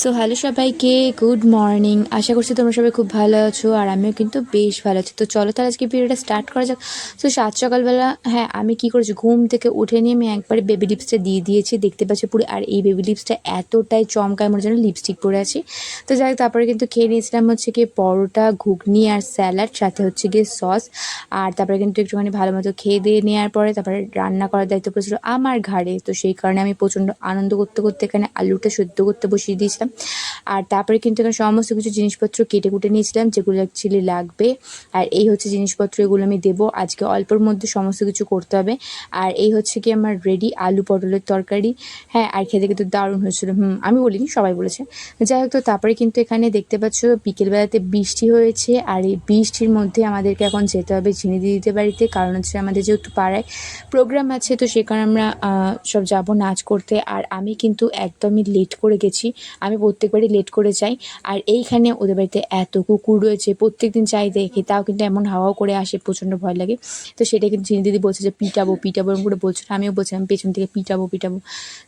So hello সবাইকে good morning আশা করছি তোমরা সবাই খুব ভালো আছো আর আমিও কিন্তু বেশ ভালো আছি। তো চলো তাহলে আজকে ভিডিওটা স্টার্ট করা যাক। সো সাত সকালবেলা হ্যাঁ আমি কি করেছি? ঘুম থেকে উঠে নিয়ে আমি একবারে বেবি লিপসটা দিয়ে দিয়েছি। দেখতে পাচ্ছি পুরো, আর এই বেবি লিপসটা এতটাই চমকায়, মনে যেন লিপস্টিক পরে আছি। তো যাই তারপরে কিন্তু খেয়ে নিয়েছিলাম হচ্ছে গিয়ে পরোটা, ঘুগনি আর স্যালাড সাথে হচ্ছে গিয়ে সস আর তারপরে কিন্তু একটুখানি ভালো মতো খেয়ে দিয়ে নেওয়ার পরে তারপরে রান্না করার দায়িত্ব পড়েছিল আমার ঘাড়ে। তো সেই কারণে আমি প্রচণ্ড আনন্দ করতে করতে এখানে আলুটা সেদ্ধ করতে বসিয়ে দিয়েছিলাম। আর তারপরে কিন্তু এখানে সমস্ত কিছু জিনিসপত্র কেটে কুটে নিয়েছিলাম, যেগুলো অ্যাকচুয়ালি লাগবে। আর এই হচ্ছে জিনিসপত্র, এগুলো আমি দেবো। আজকে অল্পর মধ্যে সমস্ত কিছু করতে হবে। আর এই হচ্ছে কি আমার রেডি আলু পটলের তরকারি। হ্যাঁ আর খেতে কিন্তু দারুণ হয়েছিল। হুম, আমি বলিনি, সবাই বলেছে। যাই হোক, তো তারপরে কিন্তু এখানে দেখতে পাচ্ছ, বিকেলবেলাতে বৃষ্টি হয়েছে। আর এই বৃষ্টির মধ্যে আমাদেরকে এখন যেতে হবে ঝিনি দিদিতে বাড়িতে। কারণ হচ্ছে আমাদের যেহেতু পাড়ায় প্রোগ্রাম আছে, তো সে কারণে আমরা সব যাব নাচ করতে। আর আমি কিন্তু একদমই লেট করে গেছি। আমি প্রত্যেকবারই লেট করে যাই। আর এইখানে ওদের বাড়িতে এত কুকুর রয়েছে প্রত্যেক দিন চাই দেখে তাও কিন্তু এমন হাওয়াও করে আসে প্রচণ্ড ভয় লাগে। তো সেটা কিন্তু ঝিনি দিদি বলছে যে পিটাবো পিটাবো এরকম করে বলছিল। আমিও বলছিলাম পেছন থেকে পিটাবো পিটাবো।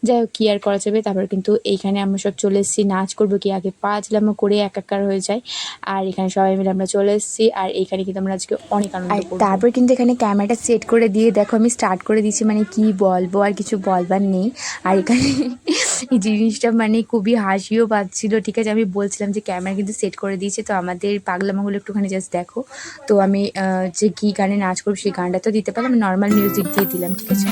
যাই হোক কী আর করা যাবে? তারপর কিন্তু এইখানে আমরা সব চলে এসেছি নাচ করব কি আগে পা ছিলামও করে একাকার হয়ে যায় আর এখানে সবাই মিলে আমরা চলে এসেছি। আর এইখানে কিন্তু আমরা আজকে অনেক আনন্দ তারপর কিন্তু এখানে ক্যামেরাটা সেট করে দিয়ে দেখো আমি স্টার্ট করে দিয়েছি মানে কি বলব? আর কিছু বলবার নেই। আর এখানে এই জিনিসটা মানে খুবই হাসিও পাচ্ছিল। ঠিক আছে, আমি বলছিলাম যে ক্যামেরা কিন্তু সেট করে দিয়েছে, তো আমাদের পাগলামাগুলো একটুখানি জাস্ট দেখো। তো আমি যে কী গানে নাচ করব সেই গানটা তো দিতে পারলাম নর্মাল মিউজিক দিয়ে দিলাম, ঠিক আছে?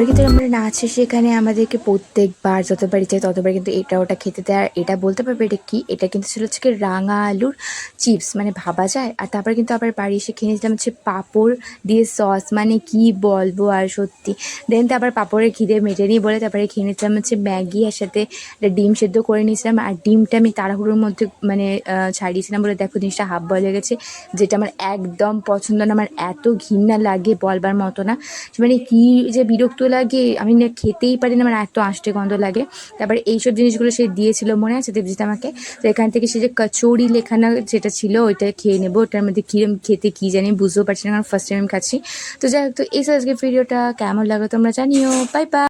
তারপরে কিন্তু আমরা নাচ শেষে এখানে আমাদেরকে প্রত্যেকবার যতবারই চাই ততবার কিন্তু এটা ওটা খেতে দেয়। আর এটা বলতে পারবে এটা কি? এটা কিন্তু ছিল হচ্ছে রাঙা আলুর চিপস মানে ভাবা যায়। আর তারপরে কিন্তু আবার বাড়ি এসে খেয়ে নিয়েছিলাম হচ্ছে পাঁপড় দিয়ে সস মানে কি বলব আর সত্যি। দেন তারপর পাঁপড়ের খিদে মেটে নিয়ে বলে তারপরে খেয়ে নিয়েছিলাম হচ্ছে ম্যাগি আর সাথে ডিম সেদ্ধ করে নিয়েছিলাম। আর ডিমটা আমি তাড়াহুড়োর মধ্যে মানে ছাড়িয়েছিলাম বলে দেখো জিনিসটা হাফ বয়েল হয়ে গেছে, যেটা আমার একদম পছন্দ না, আমার এত ঘৃণা লাগে বলবার মতো না। মানে কি যে বিরক্ত লাগে, আমি না খেতেই পারি না মানে এত আষ্টে গন্ধ লাগে। তারপরে এইসব জিনিসগুলো সে দিয়েছিল মনে আছে দেবজিৎ আমাকে? তো এখান থেকে সে যে কচুরি লেখানা যেটা ছিল, ওইটা খেয়ে নেব। ওটার মধ্যে কিরম খেতে কি জানি বুঝতেও পারছি না, কারণ ফার্স্ট টাইম আমি খাচ্ছি। তো যাই হোক, তো এই আজকে ভিডিওটা কেমন লাগল তোমরা জানিও। Bye bye